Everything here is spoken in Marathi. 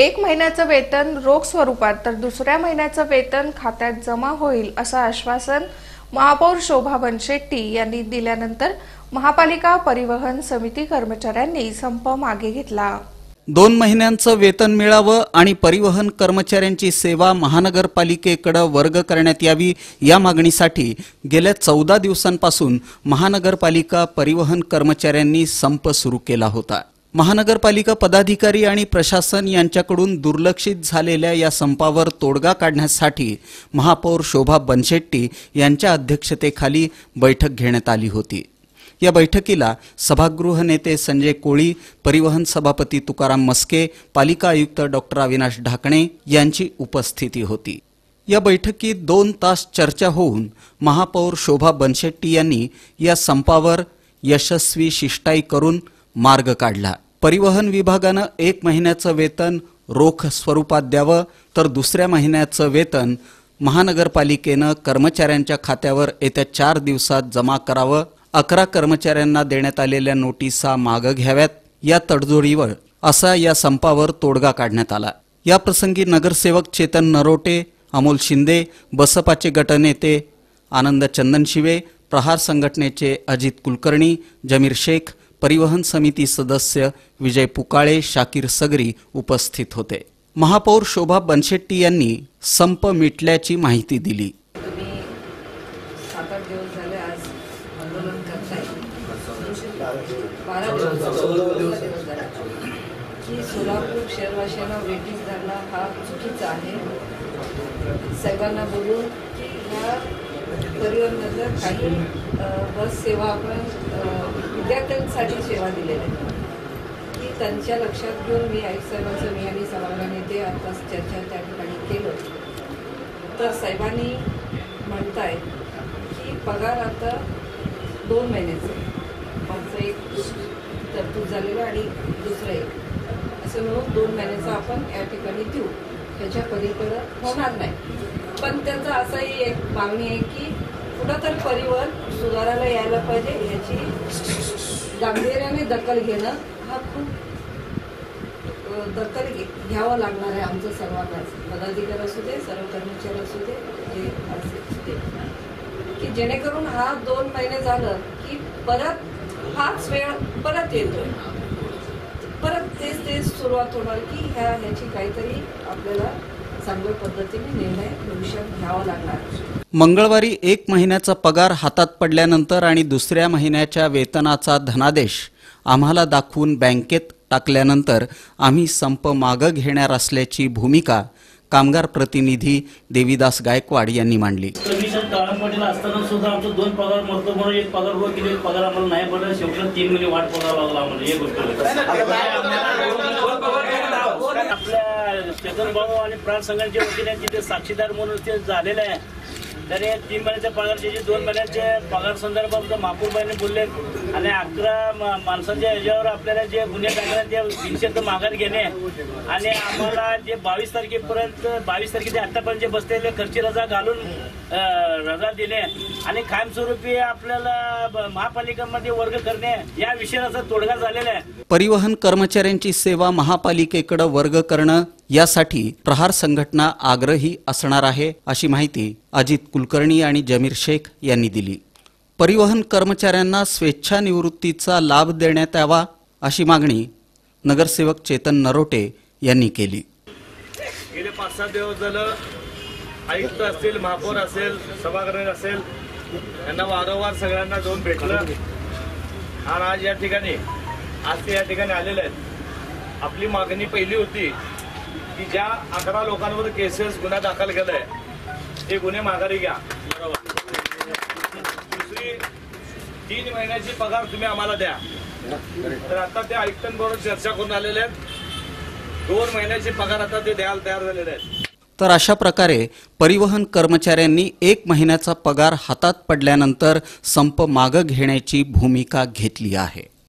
एक महिन्याचं वेतन रोख स्वरूपात तर दुसऱ्या महिन्याचं वेतन खात्यात जमा होईल असं आश्वासन महापौर शोभा बनशेट्टी यांनी दिल्यानंतर महापालिका परिवहन समिती कर्मचाऱ्यांनी संप मागे घेतला. दोन महिन्यांचं वेतन मिळावं आणि परिवहन कर्मचाऱ्यांची सेवा महानगरपालिकेकडे वर्ग करण्यात यावी या मागणीसाठी गेल्या चौदा दिवसांपासून महानगरपालिका परिवहन कर्मचाऱ्यांनी संप सुरू केला होता. महानगरपालिका पदाधिकारी आणि प्रशासन यांच्याकडून दुर्लक्षित झालेल्या या संपावर तोडगा काढण्यासाठी महापौर शोभा बनशेट्टी यांच्या अध्यक्षतेखाली बैठक घेण्यात आली होती. या बैठकीला सभागृह नेते संजय कोळी परिवहन सभापती तुकाराम मस्के पालिका आयुक्त डॉक्टर अविनाश ढाकणे यांची उपस्थिती होती. या बैठकीत दोन तास चर्चा होऊन महापौर शोभा बनशेट्टी यांनी या संपावर यशस्वी शिष्टाई करून मार्ग काढला. परिवहन विभागानं एक महिन्याचं वेतन रोख स्वरूपात द्यावं तर दुसऱ्या महिन्याचं वेतन महानगरपालिकेनं कर्मचाऱ्यांच्या खात्यावर येत्या चार दिवसात जमा करावं. अकरा कर्मचाऱ्यांना देण्यात आलेल्या नोटिसा मागं घ्याव्यात. या तडजोडीवर असा या संपावर तोडगा काढण्यात आला. या प्रसंगी नगरसेवक चेतन नरोटे अमोल शिंदे बसपाचे गटनेते आनंद चंदनशिवे प्रहार संघटनेचे अजित कुलकर्णी जमीर शेख परिवहन समिती सदस्य विजय पुकाळे शाकीर सगरी उपस्थित होते. महापौर शोभा बनशेट्टी यांनी संप मिटल्याची माहिती दिली. सोलापूर शहरवाशांना वेटिंग धरणं हा चुकीचा आहे. साहेबांना बोलून की ह्या काही बस सेवा आपण विद्यार्थ्यांसाठी सेवा दिलेल्या आहे की त्यांच्या लक्षात घेऊन मी आई साहेबांचं मी आणि सभागृह ते आत्ताच चर्चा त्या ठिकाणी केलं. तर साहेबांनी म्हणताय की पगार आता दोन महिन्याचं आहे. मागचं एक तरतूद झालेलं आणि दुसरं एक. असं म्हणून दोन महिन्याचं आपण या ठिकाणी देऊ. त्याच्या पलीकडं होणार नाही. पण त्याचं असंही एक मागणी आहे की कुठं तर परिवहन सुधारायला यायला पाहिजे ह्याची गांभीर्याने दखल घेणं हा खूप दखल घे घ्यावं लागणार आहे आमचं सर्वांनाच. पदाधिकारी असू दे सर्व कर्मचारी असू दे जे असू दे. की जेणेकरून हा दोन महिने झालं की परत हाच वेळ परत येतोय. तेच तेच सुरुवात होणार की ह्या ह्याची काहीतरी आपल्याला चांगल्या पद्धतीने निर्णय भविष्यात घ्यावा लागणार. मंगळवारी एक महिन्याचा पगार हातात पडल्यानंतर आणि दुसऱ्या महिन्याच्या वेतनाचा धनादेश आम्हाला दाखवून बँकेत टाकल्यानंतर आम्ही संप मागं घेणार असल्याची भूमिका कामगार प्रतिनिधी देवीदास गायकवाड यांनी मांडली. कमिशन ताळंबडीला असताना सुद्धा आमचं दोन पगार मरतो म्हणून एक पगार वर केले एक पगार आम्हाला नाही पडला शेवटी तीन महिने वाट पगार लागला आम्हाला एक गोष्ट आपल्या चेतन भाऊ आणि प्राण संघाच्या वतीने तिथे साक्षीदार म्हणून ते झालेलं आहे. तर हे तीन महिन्याच्या पगारचे जे दोन महिन्याचे पगार संदर्भात मापूरबाईने बोलले. आणि अकरा मा- माणसांच्या याच्यावर आपल्याला जे गुन्हे टाकले ते तीनशे माघार घेणे. आणि आम्हाला जे बावीस तारखेपर्यंत बावीस तारखे ते आतापर्यंत जे बसलेले खर्ची रजा घालून रजा देणे आणि कायमस्वरूपी आपल्याला महापालिकांमध्ये वर्ग करणे या विषयाचा तोडगा झालेला आहे. परिवहन कर्मचाऱ्यांची सेवा महापालिकेकडे वर्ग करणं यासाठी प्रहार संघटना आग्रही असणार आहे अशी माहिती अजित कुलकर्णी आणि जमीर शेख यांनी दिली. परिवहन कर्मचाऱ्यांना स्वेच्छानिवृत्तीचा लाभ देण्यात यावा अशी मागणी नगरसेवक चेतन नरोटे यांनी केली. गेले पाच सात दिवस झालं आयुक्त असतील महापौर असेल सभागृह असेल यांना वारंवार सगळ्यांना जाऊन भेटलं. आणि आज या ठिकाणी आज ते या ठिकाणी आलेले आहेत. आपली मागणी पहिली होती की ज्या अकरा लोकांवर केसेस गुन्हा दाखल केलाय ते गुन्हे माघारी घ्या. दुसरी तीन महिन्याची पगार तुम्ही आम्हाला द्या. तर आता ते आयुक्तांबरोबर चर्चा करून आलेले आहेत. दोन महिन्याचे पगार आता ते द्यायला तयार झालेले आहेत. तर अशा प्रकारे परिवहन कर्मचाऱ्यांनी एक महिन्याचा पगार हातात पडल्यानंतर संप मागं घेण्याची भूमिका घेतली आहे.